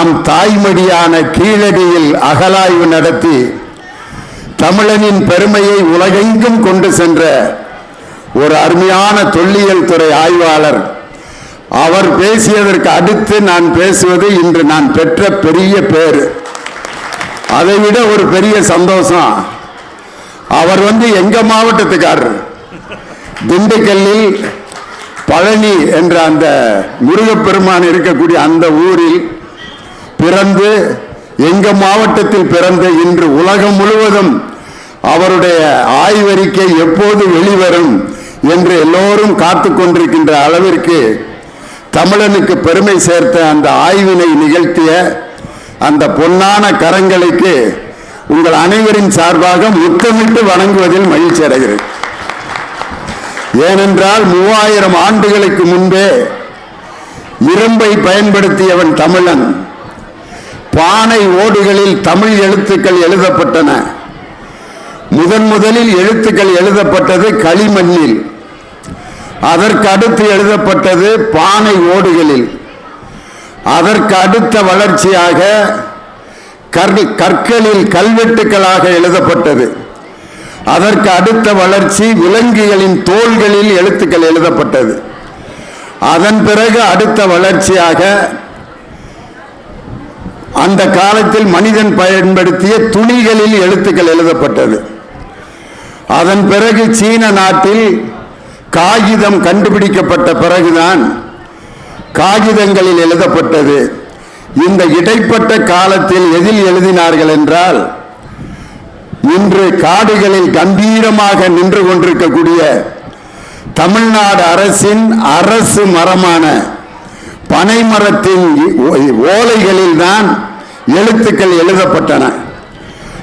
நம் தாய்மடியான கீழடியில் அகலாய்வு நடத்தி தமிழனின் பெருமையை உலகெங்கும் கொண்டு சென்ற ஒரு அருமையான தொல்லியல் துறை ஆய்வாளர். அவர் பேசியதற்கு அடுத்து நான் பேசுவது இன்று நான் பெற்ற பெரிய பேர். அதைவிட ஒரு பெரிய சந்தோஷம். அவர் வந்து எங்க மாவட்டத்துக்காரர்? திண்டுக்கல்லில் பழனி என்ற அந்த முருகப்பெருமான் இருக்கக்கூடிய அந்த ஊரில் பிறந்து எங்க மாவட்டத்தில் பிறந்த இன்று உலகம் முழுவதும் அவருடைய ஆய்வறிக்கை எப்போது வெளிவரும் என்று எல்லோரும் காத்து கொண்டிருக்கின்ற அளவிற்கு தமிழனுக்கு பெருமை சேர்த்த அந்த ஆய்வினை நிகழ்த்திய அந்த பொன்னான கரங்களுக்கு உங்கள் அனைவரின் சார்பாக முத்தமிட்டு வணங்குவதில் மகிழ்ச்சி அடைகிறேன். ஏனென்றால் மூவாயிரம் ஆண்டுகளுக்கு முன்பே இரும்பை பயன்படுத்தியவன் தமிழன். பானை ஓடுகளில் தமிழ் எழுத்துக்கள் எழுதப்பட்டன. முதன் முதலில் எழுத்துக்கள் எழுதப்பட்டது களிமண்ணில். அதற்கு அடுத்து எழுதப்பட்டது பானை ஓடுகளில். அதற்கு அடுத்த வளர்ச்சியாக கற்களில் கல்வெட்டுக்களாக எழுதப்பட்டது. அதற்கு அடுத்த வளர்ச்சி விலங்குகளின் தோள்களில் எழுத்துக்கள் எழுதப்பட்டது. அதன் பிறகு அடுத்த வளர்ச்சியாக அந்த காலத்தில் மனிதன் பயன்படுத்திய துணிகளில் எழுத்துக்கள் எழுதப்பட்டது. அதன் பிறகு சீன நாட்டில் காகிதம் கண்டுபிடிக்கப்பட்ட பிறகுதான் காகிதங்களில் எழுதப்பட்டது. இந்த இடைப்பட்ட காலத்தில் எதில் எழுதினார்கள் என்றால் இன்று காடுகளில் கம்பீரமாக நின்று கொண்டிருக்கக்கூடிய தமிழ்நாடு அரசின் அரசு மரமான பனைமரத்தின் ஓலைகளில் தான் எழுத்துக்கள் எழுதப்பட்டன.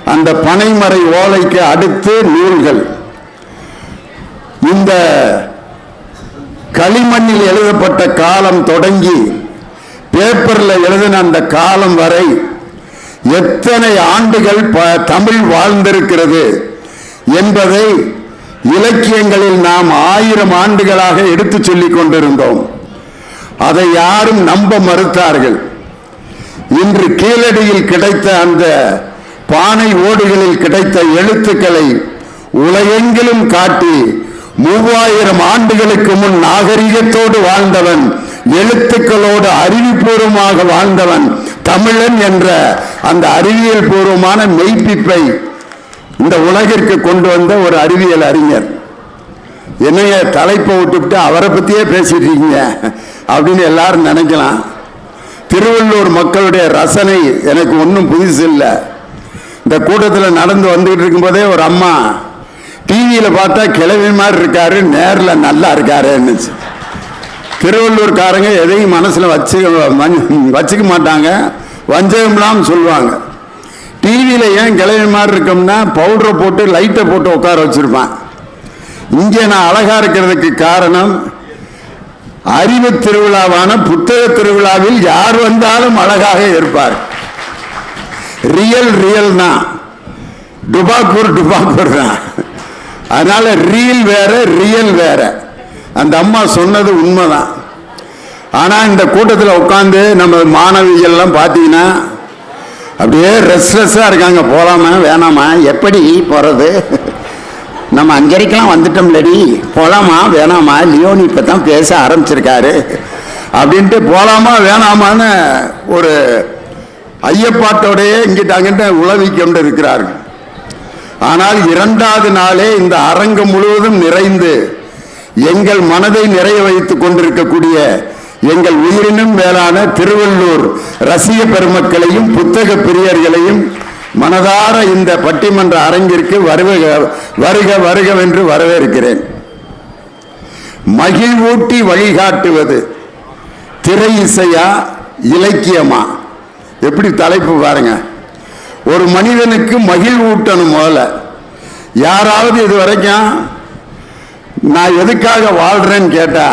அந்த பனைமறை ஓலைக்கு அடுத்து நூல்கள். இந்த களிமண்ணில் எழுதப்பட்ட காலம் தொடங்கி பேப்பரில் எழுதின அந்த காலம் வரை எத்தனை ஆண்டுகள் ப- தமிழ் வாழ்ந்திருக்கிறது என்பதை இலக்கியங்களில் நாம் ஆயிரம் ஆண்டுகளாக எடுத்துச் சொல்லிக் கொண்டிருந்தோம். அதை யாரும் நம்ப மறுத்தார்கள். இன்று கீழடியில் கிடைத்த அந்த பானை ஓடுகளில் கிடைத்த எழுத்துக்களை உலகெங்கிலும் காட்டி மூவாயிரம் ஆண்டுகளுக்கு முன் நாகரிகத்தோடு வாழ்ந்தவன் எழுத்துக்களோடு அறிவுபூர்வமாக வாழ்ந்தவன் தமிழன் என்ற அந்த அறிவியல் பூர்வமான மெய்ப்பிப்பை இந்த உலகிற்கு கொண்டு வந்த ஒரு அறிவியல் அறிஞர். என்னைய தலைப்பை விட்டுவிட்டு அவரை பற்றியே பேசிட்டு இருக்கீங்க. அப்படின்னு எல்லாரும் நினைக்கலாம். திருவள்ளூர் மக்களுடைய ரசனை எனக்கு ஒன்றும் புதுசு இல்லை. இந்த கூட்டத்தில் நடந்து வந்துகிட்டு இருக்கும்போதே ஒரு அம்மா டிவியில் பார்த்தா கிழவி மாதிரி இருக்காரு நேரில் நல்லா இருக்காருன்னு. திருவள்ளூர்காரங்க எதையும் மனசில் வச்சு வச்சுக்க மாட்டாங்க. வஞ்சகம்லாம் சொல்லுவாங்க. டிவியில் ஏன் கிழவி மாதிரி இருக்கோம்னா பவுடரை போட்டு லைட்டை போட்டு உட்கார வச்சுருப்பான். இங்கே நான் அழகா இருக்கிறதுக்கு காரணம் அறிவு திருவிழாவான புத்தக திருவிழாவில் யார் வந்தாலும் அழகாக இருப்பார். ரியல் ரியல் தான் டுபாக்கூர் டுபாக்கூர் தான். அதனால ரீல் வேற ரியல் வேற. அந்த அம்மா சொன்னது உண்மைதான். ஆனா இந்த கூட்டத்தில் உட்காந்து நம்ம மாணவிகள்லாம் பார்த்தீங்கன்னா அப்படியே ரெஸ்ட்லெஸ்ஸாக இருக்காங்க. போகலாமா வேணாமா எப்படி போகிறது நம்ம அஞ்சரைக்கெல்லாம் வந்துட்டோம்லடி. போலாமா வேணாமா? லியோனி இப்போ தான் பேச ஆரம்பிச்சிருக்காரு. அப்படின்ட்டு போலாமா வேணாமான்னு ஒரு ஐயப்பாட்டோடையே இங்கிட்ட அங்கிட்ட உழவி கொண்டு இருக்கிறார்கள் ஆனால் இரண்டாவது நாளே இந்த அரங்கம் முழுவதும் நிறைந்து எங்கள் மனதை நிறைய வைத்துக் கொண்டிருக்கக்கூடிய எங்கள் உயிரினும் மேலான திருவள்ளூர் ரசிக பெருமக்களையும் புத்தக பிரியர்களையும் மனதார இந்த பட்டிமன்ற அரங்கிற்கு வருக வருக வருகவென்று வரவேற்கிறேன். மகிழ்வூட்டி வழிகாட்டுவது திரை இசையா இலக்கியமா? எப்படி தலைப்பு பாருங்க. ஒரு மனிதனுக்கு மகிழ்வூட்டணும் முதல்ல. யாராவது இது வரைக்கும் நான் எதுக்காக வாழ்கிறேன்னு கேட்டா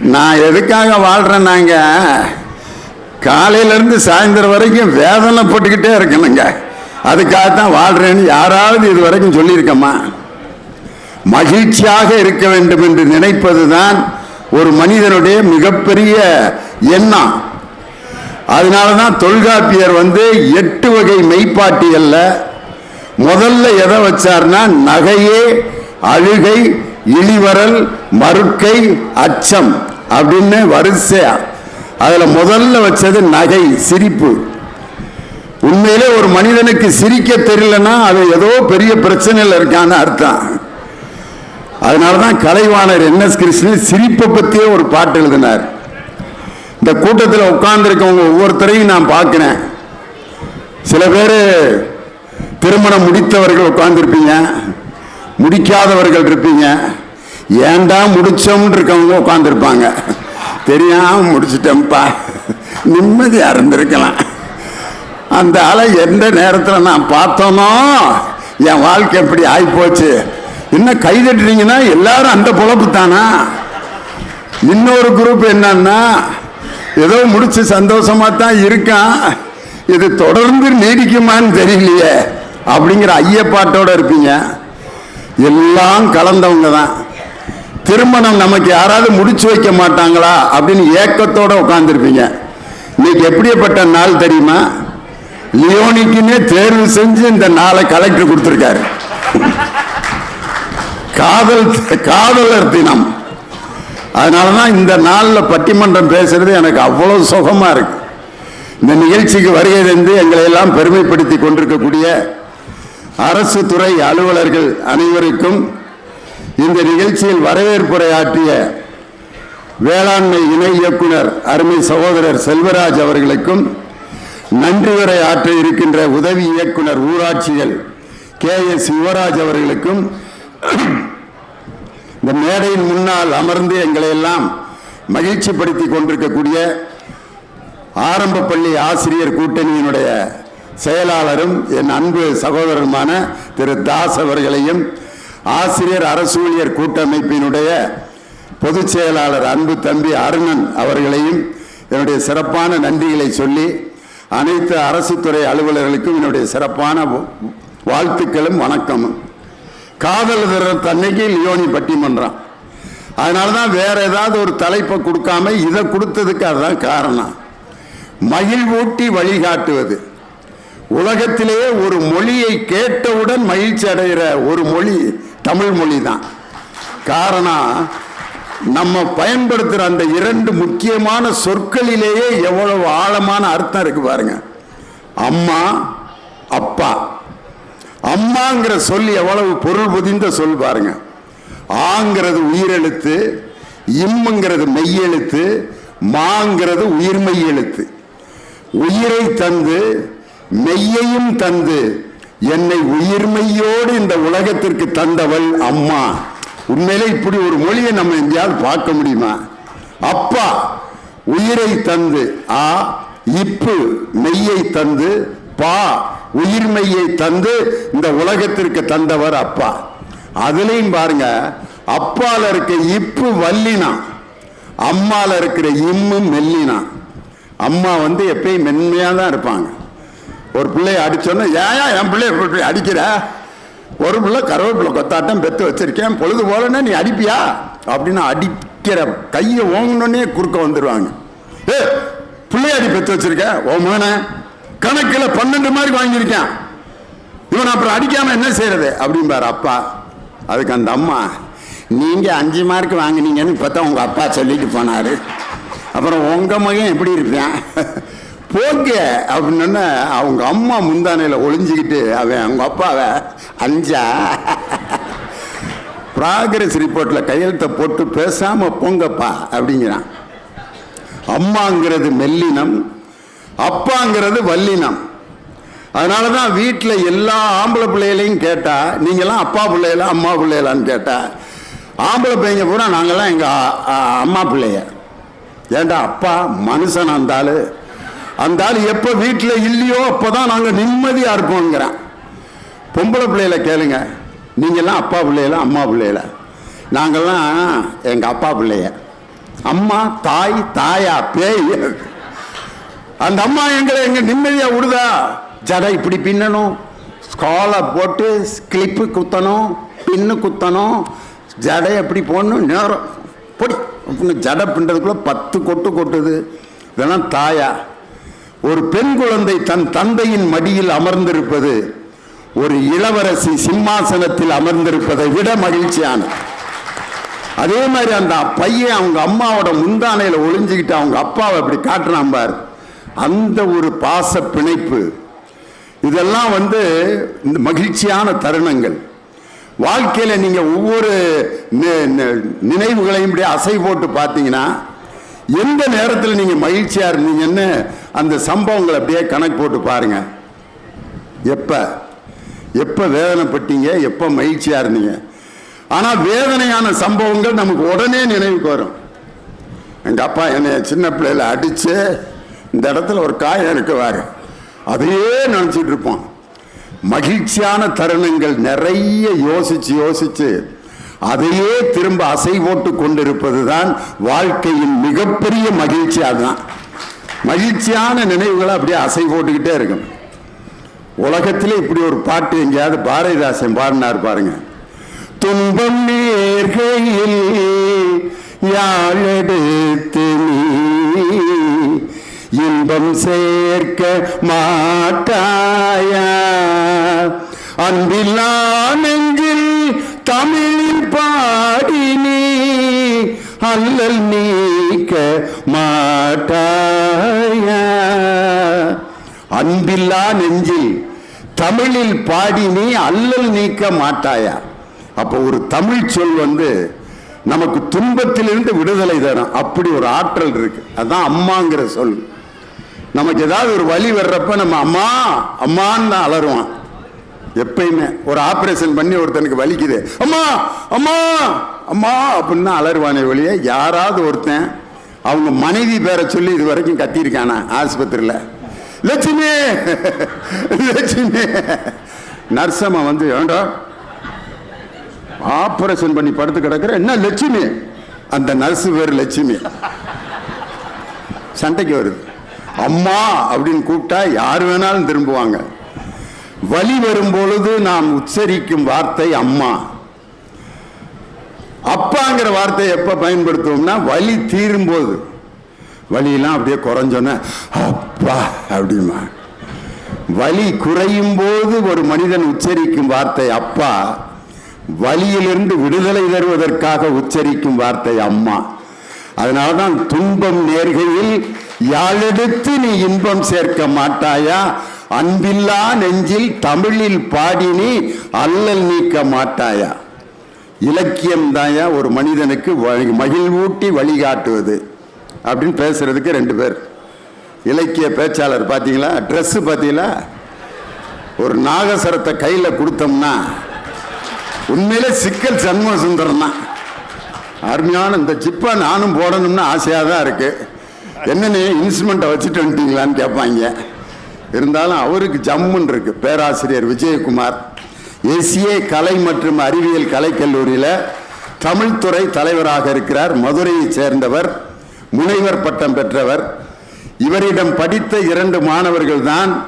நான் எதுக்காக வாழ்கிறேன் நாங்கள் காலையிலேருந்து சாயந்தரம் வரைக்கும் வேதனைப்பட்டுக்கிட்டே இருக்கணுங்க. அதுக்காகத்தான் வாழ்கிறேன்னு யாராவது இது வரைக்கும் சொல்லியிருக்கம்மா. மகிழ்ச்சியாக இருக்க வேண்டும் என்று நினைப்பது தான் ஒரு மனிதனுடைய மிகப்பெரிய எண்ணம். அதனால தான் தொல்காப்பியர் வந்து எட்டு வகை மெய்ப்பாட்டியல்ல முதல்ல எதை வச்சார்னா நகையே அழுகை இழிவரல் மறுக்கை அச்சம் அப்படின்னு வரிசையா. அதில் முதல்ல வச்சது நகை சிரிப்பு. உண்மையிலே ஒரு மனிதனுக்கு சிரிக்க தெரியலன்னா அது ஏதோ பெரிய பிரச்சனையில் இருக்கான்னு அர்த்தம். அதனால தான் கலைவாணர் என். எஸ். கிருஷ்ணன் சிரிப்பை பற்றியே ஒரு பாட்டு எழுதினார். இந்த கூட்டத்தில் உட்கார்ந்துருக்கவங்க ஒவ்வொருத்தரையும் நான் பார்க்குறேன். சில பேர் திருமணம் முடித்தவர்கள் உட்கார்ந்துருப்பீங்க முடிக்காதவர்கள் இருப்பீங்க. ஏன்டா முடிச்சோம்னு இருக்கவங்க உட்காந்துருப்பாங்க தெரியாம முடிச்சிட்டேன்ப்பா. நிம்மதியா இருந்திருக்கலாம் அந்த ஆளை எந்த நேரத்தில் நான் பார்த்தோனோ என் வாழ்க்கை எப்படி ஆகிப்போச்சு இன்னும் கை தட்டுறீங்கன்னா எல்லாரும் அந்த பொழப்பு தானா இன்னொரு குரூப் என்னன்னா ஏதோ முடிச்சு சந்தோஷமா தான் இருக்கான். இது தொடர்ந்து நீடிக்குமான்னு தெரியலையே. அப்படிங்கிற ஐயப்பாட்டோட இருப்பீங்க. எல்லாம் கலந்தவங்க தான் திருமணம் நமக்கு யாராவது முடிச்சு வைக்க மாட்டாங்களா அப்படின்னு ஏக்கத்தோட உட்காந்துருப்பீங்க இன்னைக்கு எப்படிப்பட்ட நாள் தெரியுமா? லியோனிக்குன்னே தேர்வு செஞ்சு இந்த நாளை கலெக்டர் கொடுத்துருக்காரு. காதல் காதலர் தினம். அதனால தான் இந்த நாளில் பட்டிமன்றம் பேசுறது எனக்கு அவ்வளோ சுகமா இருக்கு. இந்த நிகழ்ச்சிக்கு வருகை தந்து எங்களை எல்லாம் பெருமைப்படுத்தி கொண்டிருக்கக்கூடிய அரசு துறை அலுவலர்கள் அனைவருக்கும் இந்த நிகழ்ச்சியில் வரவேற்புரை ஆற்றிய வேளாண்மை இணை இயக்குனர் அருமை சகோதரர் செல்வராஜ் அவர்களுக்கும் நன்றி உரை ஆற்ற இருக்கின்ற உதவி இயக்குனர் ஊராட்சிகள் கே எஸ் யுவராஜ் அவர்களுக்கும் இந்த மேடையின் முன்னால் அமர்ந்து எங்களை எல்லாம் மகிழ்ச்சிப்படுத்தி கொண்டிருக்கக்கூடிய ஆரம்ப பள்ளி ஆசிரியர் கூட்டணியினுடைய செயலாளரும் என் அன்பு சகோதரருமான திரு தாஸ் அவர்களையும் ஆசிரியர் அரசூழியர் கூட்டமைப்பினுடைய பொதுச் செயலாளர் அன்பு தம்பி அருணன் அவர்களையும் என்னுடைய சிறப்பான நன்றிகளை சொல்லி அனைத்து அரசு துறை அலுவலர்களுக்கும் என்னுடைய சிறப்பான வாழ்த்துக்களும் வணக்கமும். காதல் தினம் லியோனி பட்டிமன்றம் அதனால தான் வேற ஏதாவது ஒரு தலைப்பை கொடுக்காம இதை கொடுத்ததுக்கு அதுதான் காரணம். மகிழ்வூட்டி வழிகாட்டுவது. உலகத்திலேயே ஒரு மொழியை கேட்டவுடன் மகிழ்ச்சி அடைகிற ஒரு மொழி தமிழ் மொழி தான் காரணம் நம்ம பயன்படுத்துகிற அந்த இரண்டு முக்கியமான சொற்களிலேயே எவ்வளவு ஆழமான அர்த்தம் இருக்கு பாருங்க. அம்மா அப்பா. அம்மாங்கிற சொல் எவ்வளவு பொருள் புதிந்த சொல் பாருங்க. ஆங்கிறது உயிரெழுத்து இம்முங்கிறது மெய்யெழுத்து மாங்கிறது உயிர்மெய் எழுத்து உயிரை தந்து மெய்யையும் தந்து என்னை உயிர்மையோடு இந்த உலகத்திற்கு தந்தவள் அம்மா. உண்மையிலே இப்படி ஒரு மொழியை நம்ம எங்கேயாவது பார்க்க முடியுமா? அப்பா உயிரை தந்து ஆ இப்பு மெய்யை தந்து பா உயிர்மையை தந்து இந்த உலகத்திற்கு தந்தவர் அப்பா. அதுலேயும் பாருங்க அப்பால இருக்க இப்பு வல்லினா அம்மால இருக்கிற இம்மு மெல்லினா. அம்மா வந்து எப்பயும் மென்மையா தான் இருப்பாங்க. ஒரு பிள்ளைய அடிச்சோன்னா ஏன் என் பிள்ளைய இப்படி அடிக்கிற? ஒரு பிள்ளை கருவேப்பிள்ளை கொத்தாட்டம் பெற்று வச்சிருக்கேன் பொழுது போலன்னா நீ அடிப்பியா? அப்படின்னு அடிக்கிற கையை ஓங்கணுன்னே குறுக்க வந்துடுவாங்க ஏ பிள்ளையாடி பெற்று வச்சிருக்கேன் ஓ மகனே கணக்கில் பன்னெண்டு மார்க் வாங்கியிருக்கேன். இவன் அப்புறம் அடிக்காமல் என்ன செய்யறது? அப்படிம்பாரு அப்பா. அதுக்கு அந்த அம்மா நீங்கள் அஞ்சு மார்க் வாங்கினீங்கன்னு பார்த்தா உங்கள் அப்பா சொல்லிட்டு போனார். அப்புறம் உங்க மகன் எப்படி இருப்பேன் போங்க அப்படின்னு அவங்க அம்மா முந்தானையில் ஒளிஞ்சிக்கிட்டு அவன் அவங்க அப்பாவை அஞ்சா. ப்ராக்ரஸ் ரிப்போர்ட்டில் கையெழுத்தை போட்டு பேசாமல் போங்கப்பா அப்படிங்கிறான். அம்மாங்கிறது மெல்லினம் அப்பாங்கிறது வல்லினம். அதனால தான் வீட்டில் எல்லா ஆம்பளை பிள்ளைகளையும் கேட்டால் நீங்களாம் அப்பா பிள்ளைகளா அம்மா பிள்ளைகளான்னு கேட்டால் ஆம்பளை பையங்க பூரா நாங்கள்லாம் எங்கள் அம்மா பிள்ளைய ஏண்டா அப்பா மனுஷன் அந்த அந்த ஆள் எப்போ வீட்டில் இல்லையோ அப்போ தான் நாங்கள் நிம்மதியாக இருப்போங்கிறேன் பொம்பளை பிள்ளையில கேளுங்க. நீங்கள்லாம் அப்பா பிள்ளையில அம்மா பிள்ளையில. நாங்கள்லாம் எங்கள் அப்பா பிள்ளைய. அம்மா தாய் தாயா பேய். அந்த அம்மா எங்களை எங்க நிம்மதியாக விடுதா? ஜடை இப்படி பின்னணும். ஸ்காலை போட்டு கிளிப்பு குத்தணும் பின்னு குத்தணும். ஜடை எப்படி போடணும் நேரம். பொடி. அப்படின்னு ஜடை பின்னுறதுக்குள்ளே பத்து கொட்டு கொட்டுது. இதெல்லாம் தாயா. ஒரு பெண் குழந்தை தன் தந்தையின் மடியில் அமர்ந்திருப்பது ஒரு இளவரசி சிம்மாசனத்தில் அமர்ந்திருப்பதை விட மகிழ்ச்சியான. அதே மாதிரி அந்த பையன் அவங்க அம்மாவோட முந்தானையில் ஒளிஞ்சுக்கிட்டு அவங்க அப்பாவை அப்படி காட்டுறான் பார். அந்த ஒரு பாச பிணைப்பு. இதெல்லாம் வந்து இந்த மகிழ்ச்சியான தருணங்கள். வாழ்க்கையில் நீங்கள் ஒவ்வொரு நினைவுகளையும் இப்படி அசை போட்டு பார்த்தீங்கன்னா எந்த நேரத்தில் நீங்கள் மகிழ்ச்சியாக இருந்தீங்கன்னு அந்த சம்பவங்களை அப்படியே கணக்கு போட்டு பாருங்க. எப்போ? எப்போ வேதனைப்பட்டீங்க? எப்போ மகிழ்ச்சியாக இருந்தீங்க? ஆனால் வேதனையான சம்பவங்கள் நமக்கு உடனே நினைவுக்கு வரும். எங்கள் அப்பா என்னை சின்ன பிள்ளையில அடித்து இந்த இடத்துல ஒரு காயம் இருக்குவாரு அதையே நினச்சிட்டு இருப்போம். மகிழ்ச்சியான தருணங்கள் நிறைய யோசிச்சு யோசிச்சு அதையே திரும்ப அசை போட்டு கொண்டிருப்பது தான் வாழ்க்கையின் மிகப்பெரிய மகிழ்ச்சி அதுதான். மகிழ்ச்சியான நினைவுகளை அப்படியே அசை போட்டுக்கிட்டே இருக்கும். உலகத்திலே இப்படி ஒரு பாட்டு எங்கேயாவது பாரதிதாசன் பாடினார் பாருங்க. துன்பம் நேர்கையில் யாழெடுத்து இன்பம் சேர்க்க மாட்டாயா? அன்பில்லா நெஞ்சில் தமிழில் பாடி நீ அல்லல் நீக்க மாட்டாய? அன்பில்லா நெஞ்சில் தமிழில் பாடி நீ அல்லல் நீக்க மாட்டாயா? அப்போ ஒரு தமிழ் சொல் வந்து நமக்கு துன்பத்திலிருந்து விடுதலை தரும். அப்படி ஒரு ஆற்றல் இருக்கு. அதான் அம்மாங்கிற சொல். நமக்கு ஏதாவது ஒரு வழி வர்றப்ப நம்ம அம்மா அம்மான்னு தான் அலறுவான் எப்பயுமே ஒரு ஆபரேஷன் பண்ணி ஒருத்தனுக்கு வலிக்குது. அம்மா அம்மா அம்மா அப்படின்னு அலறுவானே ஒழிய யாராவது ஒருத்தன் அவங்க மனைவி பேரை சொல்லி இது வரைக்கும் கத்தியிருக்கானா ஆஸ்பத்திரியில்? லட்சுமி லட்சுமி. நர்சம்மா வந்து ஏண்டா ஆபரேஷன் பண்ணி படுத்து கிடக்குற? என்ன லட்சுமி? அந்த நர்ஸ் பேர் லட்சுமி. சண்டைக்கு வருது. அம்மா அப்படின்னு கூப்பிட்டா யார் வேணாலும் திரும்புவாங்க. வலி வரும் பொழுது நாம் உச்சரிக்கும் வார்த்தை அம்மா. அப்பாங்கிற வார்த்தையை எப்ப பயன்படுத்துவோம்னா வலி தீரும் போது வலியெல்லாம் அப்படியே குறைஞ்சோன்னே அப்பா அப்படிமா. வலி குறையும் போது ஒரு மனிதன் உச்சரிக்கும் வார்த்தை அப்பா. வலியிலிருந்து விடுதலை தருவதற்காக உச்சரிக்கும் வார்த்தை அம்மா. அதனால்தான் துன்பம் நேர்கையில் யாழெடுத்து நீ இன்பம் சேர்க்க மாட்டாயா? அன்பில்லா நெஞ்சில் தமிழில் பாடினி அல்லல் நீக்க மாட்டாயா? இலக்கியம் தாயா? ஒரு மனிதனுக்கு மகிழ்வூட்டி வழிகாட்டுவது. அப்படின்னு பேசுறதுக்கு ரெண்டு பேர். இலக்கிய பேச்சாளர் பார்த்தீங்களா ட்ரெஸ்ஸு பார்த்தீங்களா ஒரு நாகசரத்தை கையில் கொடுத்தோம்னா உண்மையிலே சிக்கல் சண்முக சுந்தரம் தான் அருமையான இந்த சிப்பை நானும் போடணும்னு ஆசையாக தான் இருக்கு. என்னன்னு இன்ஸ்ட்ருமெண்ட்டை வச்சுட்டு வந்துட்டீங்களான்னு கேட்பாங்க இருந்தாலும் அவருக்கு ஜம்முன்னு இருக்கு. பேராசிரியர் விஜயகுமார். எஸ்ஏ கலை மற்றும் அறிவியல் கலைக்கல்லூரியில் தமிழ்துறை தலைவராக இருக்கிறார். மதுரையைச் சேர்ந்தவர் முனைவர் பட்டம் பெற்றவர். இவரிடம் படித்த இரண்டு மாணவர்கள் தான்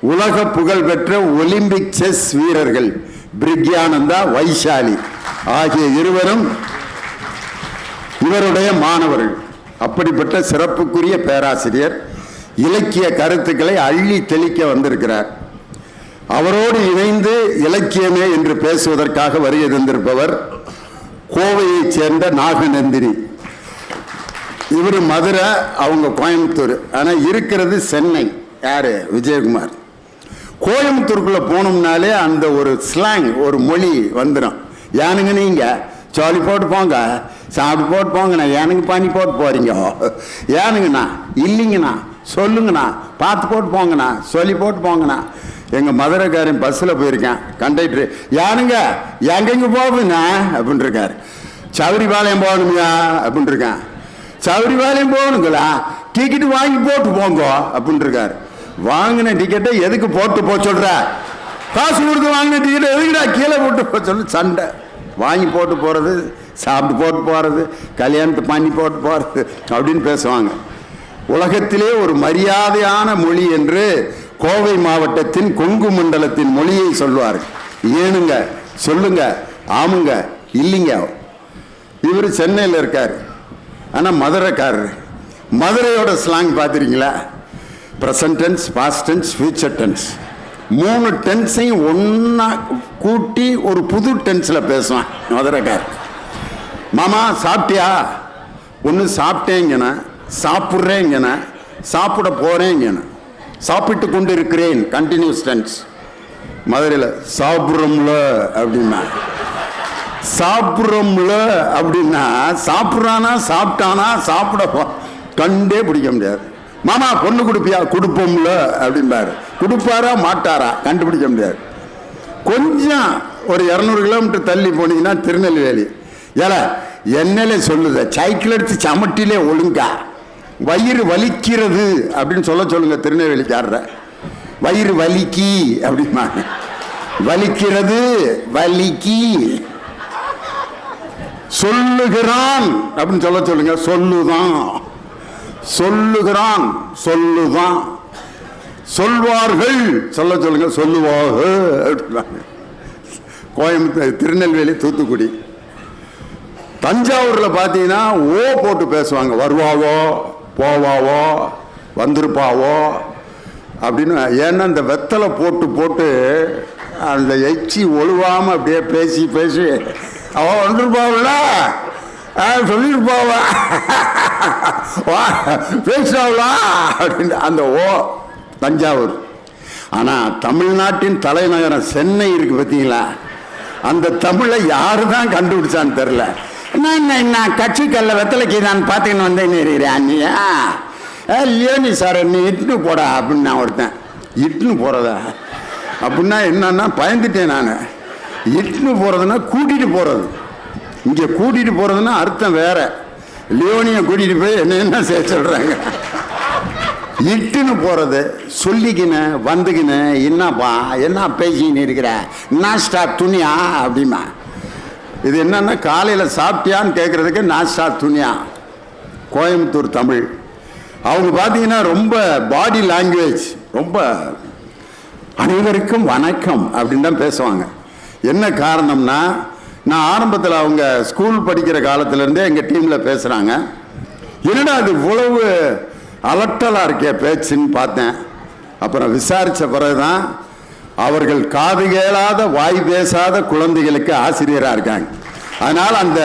உலக புகழ்பெற்ற ஒலிம்பிக் செஸ் வீரர்கள் பிரிக்யானந்தா வைஷாலி ஆகிய இருவரும் இவருடைய மாணவர்கள். அப்படிப்பட்ட சிறப்புக்குரிய பேராசிரியர். இலக்கிய கருத்துக்களை அள்ளி தெளிக்க வந்திருக்கிறார். அவரோடு இணைந்து இலக்கியமே என்று பேசுவதற்காக வருகை தந்திருப்பவர் கோவையைச் சேர்ந்த நாகநந்தினி. இவர் மதுரை அவங்க கோயம்புத்தூர். ஆனால் இருக்கிறது சென்னை. யாரு? விஜயகுமார். கோயம்புத்தூருக்குள்ள போனோம்னாலே அந்த ஒரு ஸ்லாங் ஒரு மொழி வந்துடும் ஏனுங்க நீங்க? சோழி போட்டு போங்க. சாப்பிட்டு போட்டு போங்கண்ணா. ஏனுங்க பண்ணி போட்டு போறீங்க? ஏனுங்கண்ணா இல்லைங்கண்ணா. சொல்லுங்கண்ணா. பார்த்து போட்டு போங்கண்ணா. சொல்லி போட்டு போங்கண்ணா. எங்கள் மதுரைக்காரன் பஸ்ஸில் போயிருக்கேன். கண்டக்டர் யாருங்க? எங்கெங்க போகுதுங்க அப்படின்னு இருக்காரு சௌரிபாளையம் போகணுமையா அப்படின்னு இருக்கேன் சௌரிபாளையம் போகணுங்களா? டிக்கெட்டு வாங்கி போட்டு போங்கோ அப்படின்னு இருக்காரு வாங்கின டிக்கெட்டை எதுக்கு போட்டு போக சொல்கிற காசு கொடுத்து வாங்கின டிக்கெட்டை எதுக்குடா கீழே போட்டு போக சொல்லு சண்டை. வாங்கி போட்டு போகிறது சாப்பிட்டு போட்டு போகிறது கல்யாணத்தை பண்ணி போட்டு போகிறது அப்படின்னு பேசுவாங்க. உலகத்திலே ஒரு மரியாதையான மொழி என்று கோவை மாவட்டத்தின் கொங்கு மண்டலத்தின் மொழியை சொல்வார்கள். ஏனுங்க சொல்லுங்க ஆமுங்க இல்லைங்க. இவர் சென்னையில் இருக்கார். ஆனால் மதுரைக்காரர். மதுரையோட ஸ்லாங் பார்த்துருக்கீங்களா present tense past tense future tense மூணு டென்ஸையும் ஒன்றா கூட்டி ஒரு புது டென்ஸில் பேசுவான் மதுரைக்கார் மாமா சாப்பிட்டியா? ஒன்று சாப்பிட்டேங்கன்னா சாப்பிட்றேங்கண்ண. சாப்பிட போகிறேங்கண்ண சாப்பிட்டு கொண்டு இருக்கிறேன் கண்டினியூஸ் டென்ஸ் மதுரையில் சாப்பிட்றோம்ல அப்படின்னா. சாப்பிட்றோம்ல அப்படின்னா சாப்பிட்றானா சாப்பிட்டானா சாப்பிட போ- கண்டே பிடிக்க முடியாது. மாமா பொண்ணு கொடுப்பியா? கொடுப்போம்ல அப்படிம்பாரு. கொடுப்பாரா மாட்டாரா? கண்டுபிடிக்க முடியாது. கொஞ்சம் ஒரு இரநூறு கிலோமீட்டர் தள்ளி போனீங்கன்னா திருநெல்வேலி. ஏல என்னலே சொல்லுத சைக்கிள் எடுத்து சமட்டிலே ஒழுங்கா. வயிறு வலிக்கிறது அப்படின்னு சொல்ல சொல்லுங்க திருநெல்வேலிக்காரர வயிறு வலிக்கி அப்படிம்பாங்க. வலிக்கிறது வலிக்கி. சொல்லுகிறான் அப்படின்னு சொல்ல சொல்லுங்க சொல்லுதான். சொல்லுகிறான் சொல்லுதான். சொல்வார்கள் சொல்ல சொல்லுங்க சொல்லுவாக அப்படின்னாங்க. கோயம்புத்தூர் திருநெல்வேலி தூத்துக்குடி. தஞ்சாவூரில் பார்த்தீங்கன்னா ஓ போட்டு பேசுவாங்க வருவாவோ? போவாவோ வந்திருப்பாவோ அப்படின்னு ஏன்னா அந்த வெத்தலை போட்டு போட்டு அந்த எச்சி ஒழுவாமல் அப்படியே பேசி பேசி அவ வந்திருப்பாவுல சொல்லியிருப்பாவா வா பேசுவாங்களா அப்படின்னு அந்த ஓ தஞ்சாவூர். ஆனால் தமிழ்நாட்டின் தலைநகரம் சென்னை இருக்குது பார்த்தீங்களா? அந்த தமிழை யாரு தான் கண்டுபிடிச்சான்னு தெரில நான் நான் கட்சி கல்ல வெத்தலைக்கு நான் பார்த்துக்கின்னு வந்தேன் இருக்கிறேன் நீயா ஏ இல்லையோ சார் நீ இட்டுன்னு போடா அப்படின்னு நான் ஒருத்தன். இட்டுன்னு போகிறதா அப்படின்னா என்னன்னா பயந்துட்டேன் நான். இட்டுன்னு போகிறதுனா கூட்டிகிட்டு போகிறது இங்கே கூட்டிகிட்டு போகிறதுனா அர்த்தம் வேற. லியோனியை கூட்டிகிட்டு போய் என்ன என்ன செய்ய சொல்கிறாங்க இட்டுன்னு போகிறது சொல்லிக்கின வந்துக்கின என்னப்பா என்ன பேசிக்கின்னு இருக்கிற? நாஸ்டா துணியா அப்படிமா. இது என்னன்னா காலையில் சாப்பிட்டியான்னு கேட்குறதுக்கு நாஸ்டா துணியா கோயம்புத்தூர் தமிழ். அவங்க பார்த்தீங்கன்னா ரொம்ப பாடி லாங்குவேஜ் ரொம்ப அனைவருக்கும் வணக்கம் அப்படின்னு தான் பேசுவாங்க. என்ன காரணம்னா நான் ஆரம்பத்தில் அவங்க ஸ்கூல் படிக்கிற காலத்துலேருந்தே எங்கள் டீமில் பேசுகிறாங்க என்னடா அது இவ்வளவு அலட்டலாக இருக்கே பேச்சுன்னு பார்த்தேன். அப்புறம் விசாரித்த பிறகுதான் அவர்கள் காது கேளாத வாய் பேசாத குழந்தைகளுக்கு ஆசிரியராக இருக்காங்க. அதனால் அந்த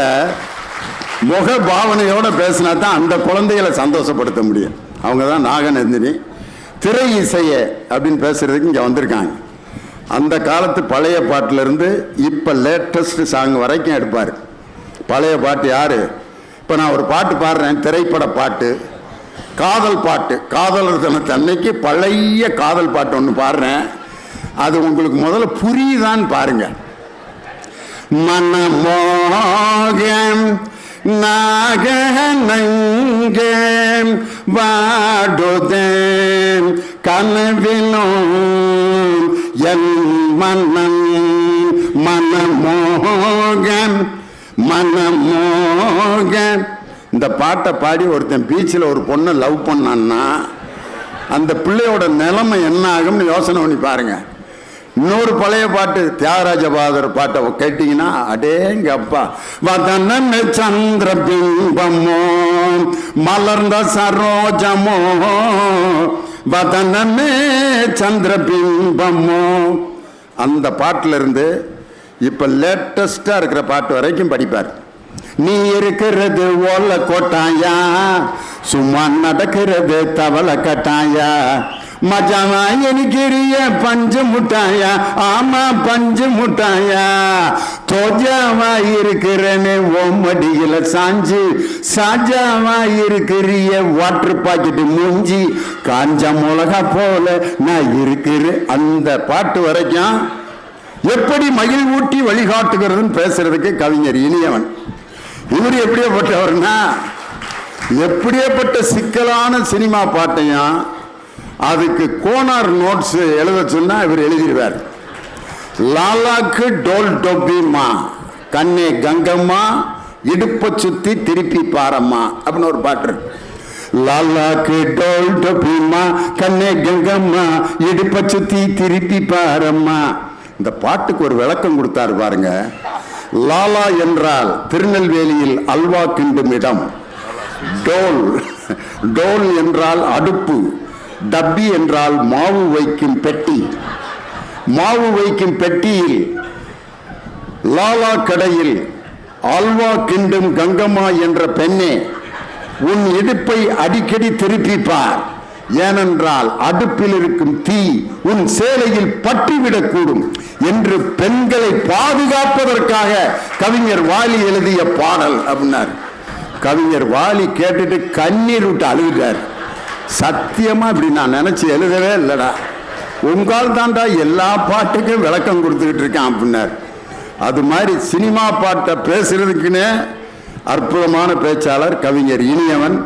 முக பாவனையோட பேசினா தான் அந்த குழந்தைகளை சந்தோஷப்படுத்த முடியும். அவங்க தான் நாகநந்தினி. திரை இசையை அப்படின்னு பேசுறதுக்கு இங்கே வந்திருக்காங்க. அந்த காலத்து பழைய பாட்டிலிருந்து இப்போ லேட்டஸ்ட் சாங் வரைக்கும் எடுப்பார். பழைய பாட்டு யார்? இப்போ நான் ஒரு பாட்டு பாடுறேன் திரைப்பட பாட்டு. காதல் பாட்டு. காதலர் தினத்து அன்னைக்கு பழைய காதல் பாட்டு ஒன்று பாடுறேன். அது உங்களுக்கு முதல்ல புரியுதான்னு பாருங்கள் மனமோகம் நாகனங்கம் வாடுதேன் கனவிலும் என் மனம் மனமோகம் மனமோகம். இந்த பாட்டை பாடி ஒருத்தன் பீச்சில் ஒரு பொண்ணை லவ் பண்ணான்னா அந்த பிள்ளையோட நிலைமை என்ன ஆகும்னு யோசனை பண்ணி பாருங்கள் இன்னொரு பழைய பாட்டு தியாகராஜ பாதர் பாட்டை கேட்டீங்கன்னா அடேங்க அப்பா. வதன சந்திர பிம்பமோ மலர்ந்த சரோஜமோ வதனமே சந்திர பிம்பமோ. அந்த பாட்டுல இருந்து இப்ப லேட்டஸ்டா இருக்கிற பாட்டு வரைக்கும் படிப்பார். நீ இருக்கிறது ஓல கோட்டாயா சும்மா நடக்கிறது தவளை கட்டாயா மச்சாமா எனக்கிறிய பஞ்சு முட்டாயா? ஆமா பஞ்சு முட்டாயா? தோஜாவா இருக்கிறேன்னு ஓமடியில சாஞ்சு. சாஜாவா இருக்கிறிய வாட்டர் பாக்கெட்டு மூஞ்சி. காஞ்ச மிளகா போல நான் இருக்கிற அந்த பாட்டு வரைக்கும் எப்படி மகிழ் ஊட்டி வழிகாட்டுகிறதுன்னு பேசுறதுக்கு கவிஞர் இனியவன். இவர் எப்படியப்பட்டவர்னா எப்படியப்பட்ட சிக்கலான சினிமா பாட்டையும் அதுக்கு கோனார் நோட்ஸ் எழுத சொன்னா இவர் எழுதிடுவார் லாலாக்கு டோல் டொப்பிமா கண்ணே கங்கம்மா இடுப்பை சுத்தி திருப்பி பாரம்மா அப்படின்னு ஒரு பாட்டு இருக்கு. லாலாக்கு டோல் டொப்பிமா கண்ணே கங்கம்மா இடுப்பை சுத்தி திருப்பி பாரம்மா. இந்த பாட்டுக்கு ஒரு விளக்கம் கொடுத்தாரு பாருங்க. லாலா என்றால் திருநெல்வேலியில் அல்வா கிண்டும் இடம். டோல் டோல் என்றால் அடுப்பு. டப்பி என்றால் மாவு வைக்கும் பெட்டி. மாவு வைக்கும் பெட்டியில் லாலா கடையில் ஆல்வா கிண்டும் கங்கம்மா என்ற பெண்ணே உன் இடுப்பை அடிக்கடி திருப்பிப்பார். ஏனென்றால் அடுப்பில் இருக்கும் தீ உன் சேலையில் பற்றிவிடக்கூடும் என்று பெண்களை பாதுகாப்பதற்காக கவிஞர் வாலி எழுதிய பாடல் அப்படின்னார். கவிஞர் வாலி கேட்டுட்டு கண்ணீர் விட்டு அழுகிறார். சத்தியமா இப்படி நான் நினைச்சு எழுதவே இல்லைடா. உங்கால் தாண்டா எல்லா பாட்டுக்கும் விளக்கம் கொடுத்துக்கிட்டு இருக்கேன் அப்படின்னார் அது மாதிரி சினிமா பாட்டை பேசுறதுக்குன்னே அற்புதமான பேச்சாளர் கவிஞர் இனியவன்.